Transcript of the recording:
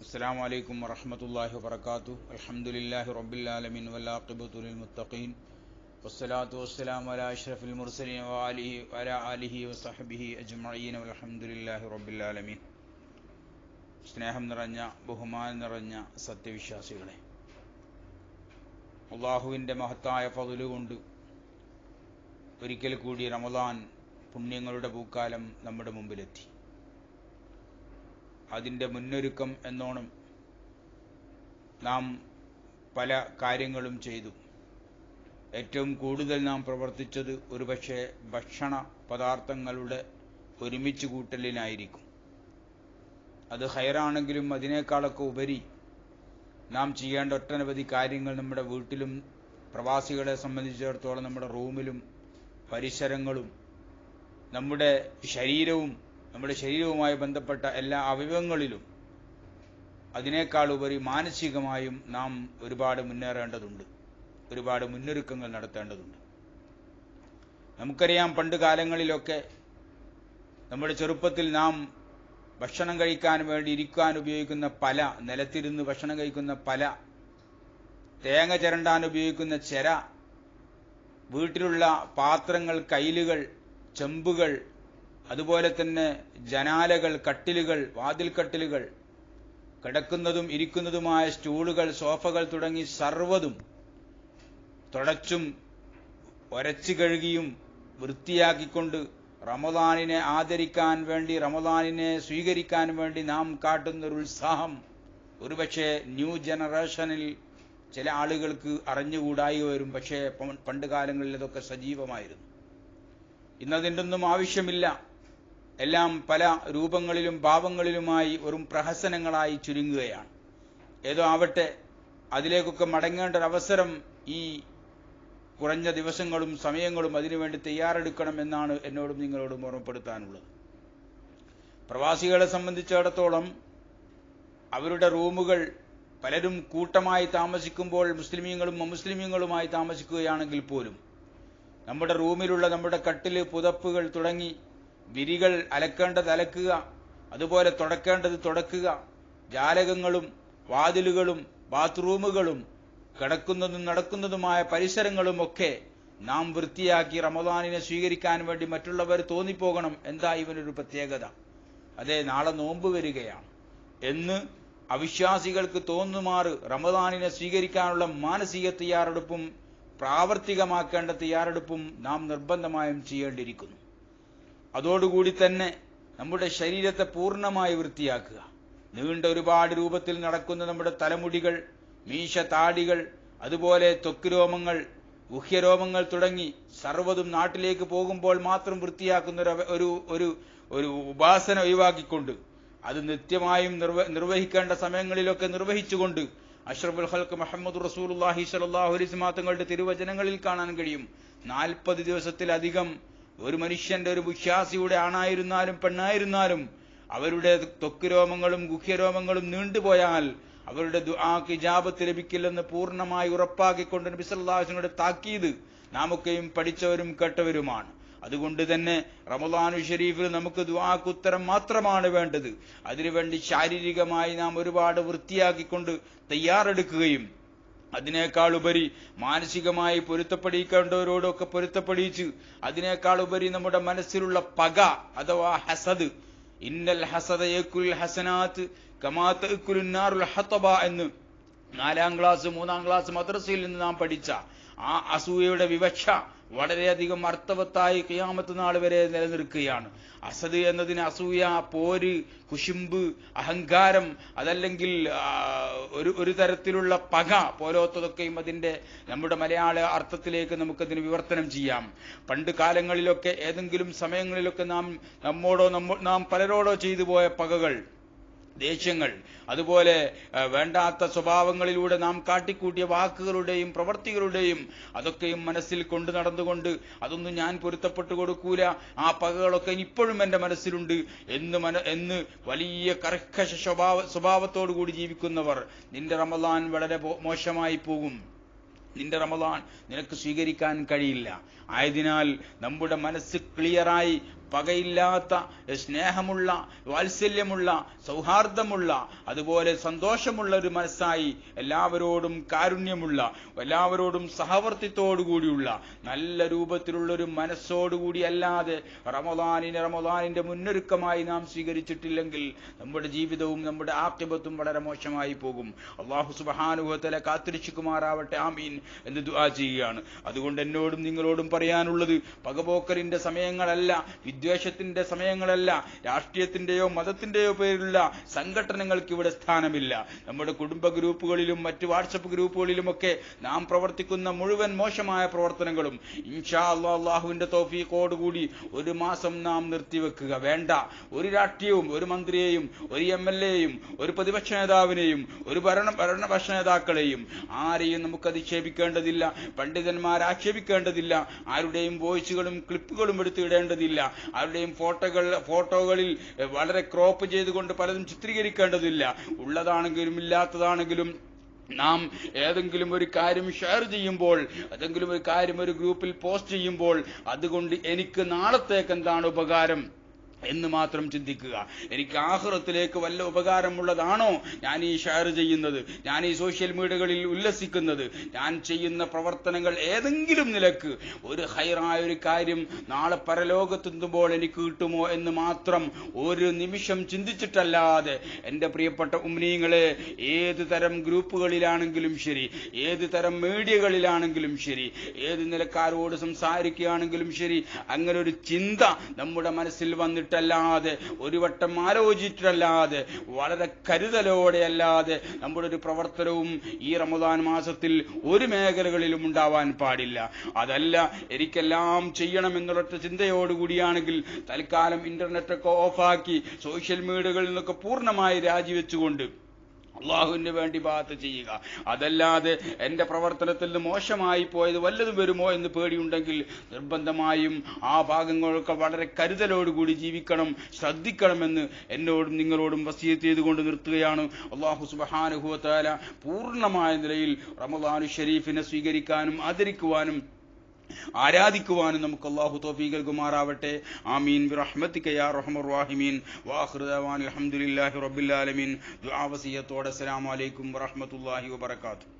السلام عليكم ورحمة الله وبركاته الحمد لله رب العالمين والعاقبة للمتقين والصلاة والسلام على أشرف المرسلين وآله وعلى آله وصحبه أجمعين والحمد لله رب العالمين സ്നേഹം നിറഞ്ഞ ബഹുമാനം നിറഞ്ഞ സത്യവിശ്വാസികളെ അള്ളാഹുവിൻ്റെ മഹത്തായ പതില് കൊണ്ട് ഒരിക്കൽ കൂടി റമദാൻ പുണ്യങ്ങളുടെ പൂക്കാലം നമ്മുടെ മുമ്പിലെത്തി അതിന്റെ മുന്നൊരുക്കം എന്നോണം നാം പല കാര്യങ്ങളും ചെയ്തു. ഏറ്റവും കൂടുതൽ നാം പ്രവർത്തിച്ചത് ഒരുപക്ഷെ ഭക്ഷണ പദാർത്ഥങ്ങളുടെ ഒരുമിച്ച് കൂട്ടലിനായിരിക്കും. അത് ഹയറാണെങ്കിലും അതിനേക്കാളൊക്കെ ഉപരി നാം ചെയ്യേണ്ട ഒട്ടനവധി കാര്യങ്ങൾ നമ്മുടെ വീട്ടിലും പ്രവാസികളെ സംബന്ധിച്ചിടത്തോളം നമ്മുടെ റൂമിലും പരിസരങ്ങളും നമ്മുടെ ശരീരവും നമ്മുടെ ശരീരവുമായി ബന്ധപ്പെട്ട എല്ലാ അവയവങ്ങളിലും അതിനേക്കാൾ ഉപരി മാനസികമായും നാം ഒരുപാട് മുന്നേറേണ്ടതുണ്ട്. ഒരുപാട് മുന്നൊരുക്കങ്ങൾ നടത്തേണ്ടതുണ്ട്. നമുക്കറിയാം പണ്ട് കാലങ്ങളിലൊക്കെ നമ്മുടെ ചെറുപ്പത്തിൽ നാം ഭക്ഷണം കഴിക്കാൻ വേണ്ടി ഇരിക്കാൻ ഉപയോഗിക്കുന്ന പല നിലത്തിരുന്ന് ഭക്ഷണം കഴിക്കുന്ന പല തേങ്ങ ചിരണ്ടാൻ ഉപയോഗിക്കുന്ന ചെര വീട്ടിലുള്ള പാത്രങ്ങൾ കൈലുകൾ ചെമ്പുകൾ അതുപോലെ തന്നെ ജനാലകൾ കട്ടിലുകൾ വാതിൽക്കട്ടിലുകൾ കിടക്കുന്നതും ഇരിക്കുന്നതുമായ സ്റ്റൂളുകൾ സോഫകൾ തുടങ്ങി സർവതും തുടച്ചും ഒരച്ചു കഴുകിയും വൃത്തിയാക്കിക്കൊണ്ട് റമദാനിനെ ആദരിക്കാൻ വേണ്ടി റമദാനിനെ സ്വീകരിക്കാൻ വേണ്ടി നാം കാട്ടുന്നൊരു ഉത്സാഹം ഒരുപക്ഷെ ന്യൂ ജനറേഷനിൽ ചില ആളുകൾക്ക് അറിഞ്ഞുകൂടായി വരും. പക്ഷേ പണ്ട് കാലങ്ങളിൽ ഇതൊക്കെ സജീവമായിരുന്നു. ഇന്നതിന്റെ ഒന്നും ആവശ്യമില്ല. എല്ലാം പല രൂപങ്ങളിലും ഭാവങ്ങളിലുമായി വെറും പ്രഹസനങ്ങളായി ചുരുങ്ങുകയാണ്. ഏതോ ആവട്ടെ അതിലേക്കൊക്കെ മടങ്ങേണ്ട ഒരവസരം ഈ കുറഞ്ഞ ദിവസങ്ങളും സമയങ്ങളും അതിനുവേണ്ടി തയ്യാറെടുക്കണം എന്നാണ് എന്നോടും നിങ്ങളോടും ഓർമ്മപ്പെടുത്താനുള്ളത്. പ്രവാസികളെ സംബന്ധിച്ചിടത്തോളം അവരുടെ റൂമുകൾ പലരും കൂട്ടമായി താമസിക്കുമ്പോൾ മുസ്ലിമീങ്ങളും അമുസ്ലിമീങ്ങളുമായി താമസിക്കുകയാണെങ്കിൽ പോലും നമ്മുടെ റൂമിലുള്ള നമ്മുടെ കട്ടിൽ പുതപ്പുകൾ തുടങ്ങി വിരികൾ അലക്കേണ്ടത് അലക്കുക അതുപോലെ തുടക്കേണ്ടത് തുടക്കുക. ജാലകങ്ങളും വാതിലുകളും ബാത്റൂമുകളും കിടക്കുന്നതും നടക്കുന്നതുമായ പരിസരങ്ങളും ഒക്കെ നാം വൃത്തിയാക്കി റമദാനിനെ സ്വീകരിക്കാൻ വേണ്ടി മറ്റുള്ളവർ തോന്നിപ്പോകണം എന്താ ഇവനൊരു പ്രത്യേകത? അതെ നാളെ നോമ്പ് വരികയാണ്. എന്ന് അവിശ്വാസികൾക്ക് തോന്നുമാറ് റമദാനിനെ സ്വീകരിക്കാനുള്ള മാനസിക തയ്യാറെടുപ്പും പ്രാവർത്തികമാക്കേണ്ട തയ്യാറെടുപ്പും നാം നിർബന്ധമായും ചെയ്യേണ്ടിയിരിക്കുന്നു. അതോടുകൂടി തന്നെ നമ്മുടെ ശരീരത്തെ പൂർണമായി വൃത്തിയാക്കുക. നീണ്ട ഒരുപാട് രൂപത്തിൽ നടക്കുന്ന നമ്മുടെ തലമുടികൾ മീശ താടികൾ അതുപോലെ ത്വക്ക് രോമങ്ങൾ ഗുഹ്യരോമങ്ങൾ തുടങ്ങി സർവതും നാട്ടിലേക്ക് പോകുമ്പോൾ മാത്രം വൃത്തിയാക്കുന്ന ഒരു ഒരു ഒരു ഉപാസന ഒഴിവാക്കിക്കൊണ്ട് അത് നിത്യമായും നിർവ നിർവഹിക്കേണ്ട സമയങ്ങളിലൊക്കെ നിർവഹിച്ചുകൊണ്ട് അഷ്റഫുൽ ഹൽക്ക് മുഹമ്മദ് റസൂൽ അള്ളാഹി അലൈഹി തങ്ങളുടെ തിരുവചനങ്ങളിൽ കാണാൻ കഴിയും. നാൽപ്പത് ദിവസത്തിലധികം ഒരു മനുഷ്യന്റെ ഒരു വിശ്വാസിയുടെ ആണായിരുന്നാലും പെണ്ണായിരുന്നാലും അവരുടെ ത്വക്ക് രോമങ്ങളും ഗുഹ്യരോമങ്ങളും നീണ്ടുപോയാൽ അവരുടെ ദുആക്ക് ജാപത്ത് ലഭിക്കില്ലെന്ന് പൂർണമായി ഉറപ്പാക്കിക്കൊണ്ട് നബി സല്ലല്ലാഹുവിന്റെ താക്കീത് നാമൊക്കെയും പഠിച്ചവരും കേട്ടവരുമാണ്. അതുകൊണ്ട് തന്നെ റമദാനു ഷരീഫിൽ നമുക്ക് ദുആക്ക് ഉത്തരം മാത്രമാണ് വേണ്ടത്. അതിനുവേണ്ടി ശാരീരികമായി നാം ഒരുപാട് വൃത്തിയാക്കിക്കൊണ്ട് തയ്യാറെടുക്കുകയും അതിനേക്കാൾ ഉപരി മാനസികമായി പൊരുത്തപ്പെടിക്കേണ്ടവരോടൊക്കെ പൊരുത്തപ്പെടിയിച്ച് അതിനേക്കാൾ ഉപരി നമ്മുടെ മനസ്സിലുള്ള പക അഥവാ ഹസദ് ഇന്നൽ ഹസദ യക്കുൽ ഹസനാത്ത് കമാത്ത് കുലുന്നാറുൽ ഹത്തബ എന്ന് നാലാം ക്ലാസ് മൂന്നാം ക്ലാസ് മദ്രസയിൽ നിന്ന് നാം പഠിച്ച ആ അസൂയയുടെ വിവക്ഷ വളരെയധികം അർത്ഥവത്തായി കിയാമത്ത് നാൾ വരെ നിലനിൽക്കുകയാണ്. അസദ് എന്നതിന് അസൂയ പോര് കുശുമ്പ് അഹങ്കാരം അതല്ലെങ്കിൽ ഒരു ഒരു തരത്തിലുള്ള പക പോലോത്തതൊക്കെയും അതിന്റെ നമ്മുടെ മലയാള അർത്ഥത്തിലേക്ക് നമുക്കതിന് വിവർത്തനം ചെയ്യാം. പണ്ട് കാലങ്ങളിലൊക്കെ ഏതെങ്കിലും സമയങ്ങളിലൊക്കെ നാം നമ്മോടോ നമ്മ നാം പലരോടോ ചെയ്തു പോയ പകകൾ ദേഷ്യങ്ങൾ അതുപോലെ വേണ്ടാത്ത സ്വഭാവങ്ങളിലൂടെ നാം കാട്ടിക്കൂട്ടിയ വാക്കുകളുടെയും പ്രവൃത്തികളുടെയും അതൊക്കെയും മനസ്സിൽ കൊണ്ടു നടന്നുകൊണ്ട് അതൊന്നും ഞാൻ പൊരുത്തപ്പെട്ടു കൊടുക്കൂല ആ പകകളൊക്കെ ഇപ്പോഴും എന്റെ മനസ്സിലുണ്ട് എന്ന് മന എന്ന് വലിയ കർക്കശ സ്വഭാവ സ്വഭാവത്തോടു കൂടി ജീവിക്കുന്നവർ നിന്റെ റമദാൻ വളരെ മോശമായി പോകും. നിന്റെ റമദാൻ നിനക്ക് സ്വീകരിക്കാൻ കഴിയില്ല. ആയതിനാൽ നമ്മുടെ മനസ്സ് ക്ലിയറായി പകയില്ലാത്ത സ്നേഹമുള്ള വാത്സല്യമുള്ള സൗഹാർദ്ദമുള്ള അതുപോലെ സന്തോഷമുള്ള ഒരു മനസ്സായി എല്ലാവരോടും കാരുണ്യമുള്ള എല്ലാവരോടും സഹവർത്തിത്തോടുകൂടിയുള്ള നല്ല രൂപത്തിലുള്ള ഒരു മനസ്സോടുകൂടി അല്ലാതെ റമദാനിന് റമദാനിന്റെ മുന്നൊരുക്കമായി നാം സ്വീകരിച്ചിട്ടില്ലെങ്കിൽ നമ്മുടെ ജീവിതവും നമ്മുടെ ആക്യബത്തും വളരെ മോശമായി പോകും. അള്ളാഹു സുബഹാനുഭവത്തിലെ കാത്തിരിച്ചുകുമാറാവട്ടെ ആമീൻ എന്ന് ദുആ ചെയ്യുകയാണ്. അതുകൊണ്ട് എന്നോടും നിങ്ങളോടും പറയാനുള്ളത് പകപോക്കലിന്റെ സമയങ്ങളല്ല വിദ്വേഷത്തിന്റെ സമയങ്ങളല്ല രാഷ്ട്രീയത്തിന്റെയോ മതത്തിന്റെയോ പേരിലുള്ള സംഘടനകൾക്ക് ഇവിടെ സ്ഥാനമില്ല. നമ്മുടെ കുടുംബ ഗ്രൂപ്പുകളിലും മറ്റ് വാട്സപ്പ് ഗ്രൂപ്പുകളിലുമൊക്കെ നാം പ്രവർത്തിക്കുന്ന മുഴുവൻ മോശമായ പ്രവർത്തനങ്ങളും ഇൻഷാ അള്ളാഹ് അള്ളാഹുവിന്റെ തോഫീക്കോടുകൂടി ഒരു മാസം നാം നിർത്തിവെക്കുക. വേണ്ട. ഒരു രാഷ്ട്രീയവും ഒരു മന്ത്രിയെയും ഒരു എം എൽ എയും ഒരു പ്രതിപക്ഷ നേതാവിനെയും ഒരു ഭരണ ഭരണപക്ഷ നേതാക്കളെയും ആരെയും നമുക്ക് അധിക്ഷേപിക്കേണ്ടതില്ല പണ്ഡിതന്മാർ ആക്ഷേപിക്കേണ്ടതില്ല ആരുടെയും വോയിസുകളും ക്ലിപ്പുകളും എടുത്തിടേണ്ടതില്ല. ആരുടെയും ഫോട്ടോകൾ ഫോട്ടോകളിൽ വളരെ ക്രോപ്പ് ചെയ്തുകൊണ്ട് പലതും ചിത്രീകരിക്കേണ്ടതില്ല. ഉള്ളതാണെങ്കിലും ഇല്ലാത്തതാണെങ്കിലും നാം ഏതെങ്കിലും ഒരു കാര്യം ഷെയർ ചെയ്യുമ്പോൾ ഏതെങ്കിലും ഒരു കാര്യം ഒരു ഗ്രൂപ്പിൽ പോസ്റ്റ് ചെയ്യുമ്പോൾ അതുകൊണ്ട് എനിക്ക് നാളത്തേക്ക് എന്താണ് ഉപകാരം? എന്ന് മാത്രം ചിന്തിക്കുക. എനിക്ക് ആഹ്റത്തിലേക്ക് വല്ല ഉപകാരമുള്ളതാണോ? ഞാൻ ഈ ഷെയർ ചെയ്യുന്നത് ഞാൻ ഈ സോഷ്യൽ മീഡിയകളിൽ ഉല്ലസിക്കുന്നത് ഞാൻ ചെയ്യുന്ന പ്രവർത്തനങ്ങൾ ഏതെങ്കിലും നിലയ്ക്ക് ഒരു ഹൈറായ ഒരു കാര്യം നാളെ പരലോകത്തെത്തുമ്പോൾ എനിക്ക് കിട്ടുമോ എന്ന് മാത്രം ഒരു നിമിഷം ചിന്തിച്ചിട്ടല്ലാതെ എന്റെ പ്രിയപ്പെട്ട ഉമ്നീങ്ങളെ ഏത് തരം ഗ്രൂപ്പുകളിലാണെങ്കിലും ശരി ഏത് തരം മീഡിയകളിലാണെങ്കിലും ശരി ഏത് നിലക്കാരോട് സംസാരിക്കുകയാണെങ്കിലും ശരി അങ്ങനെ ഒരു ചിന്ത നമ്മുടെ മനസ്സിൽ വന്നിട്ട് ആലോചിച്ചിട്ടല്ലാതെ ഒരു വട്ടം ആലോചിച്ചിട്ടല്ലാതെ വളരെ കരുതലോടെ അല്ലാതെ നമ്മുടെ ഒരു പ്രവർത്തനവും ഈ റമദാൻ മാസത്തിൽ ഒരു മേഖലകളിലും ഉണ്ടാവാൻ പാടില്ല. അതല്ല എനിക്കെല്ലാം ചെയ്യണമെന്നുള്ള ചിന്തയോടുകൂടിയാണെങ്കിൽ തൽക്കാലം ഇന്റർനെറ്റ് ഒക്കെ ഓഫാക്കി സോഷ്യൽ മീഡിയകളിൽ നിന്നൊക്കെ പൂർണമായി രാജിവെച്ചുകൊണ്ട് അള്ളാഹുവിന് വേണ്ടി ബാത്ത് ചെയ്യുക. അതല്ലാതെ എന്റെ പ്രവർത്തനത്തിൽ നിന്ന് മോശമായി പോയത് വല്ലതും വരുമോ എന്ന് പേടിയുണ്ടെങ്കിൽ നിർബന്ധമായും ആ ഭാഗങ്ങളൊക്കെ വളരെ കരുതലോടുകൂടി ജീവിക്കണം ശ്രദ്ധിക്കണമെന്ന് എന്നോടും നിങ്ങളോടും വസീത്ത് ചെയ്തുകൊണ്ട് നിർത്തുകയാണ്. അള്ളാഹു സുബഹാനുഭവത്താല പൂർണമായ നിലയിൽ റമദാനു ഷെരീഫിനെ സ്വീകരിക്കാനും ആദരിക്കുവാനും ആരാധിക്കുവാനും നമുക്ക് അള്ളാഹു തോഫീക് നൽകുമാറാവട്ടെ. ആമീൻ. റഹ്മത്തിക്കയാഹമുറാഹിമീൻ യാ റഹ്മർ റഹീമീൻ. വാഖിറു ദഅവാന അൽഹംദുലില്ലാഹി റബ്ബിൽ ആലമീൻ. ദുആ വസിയത്തോടെ അസ്സലാമു അലൈക്കും വറഹ്മത്തുള്ളാഹി വബറകാതുഹു.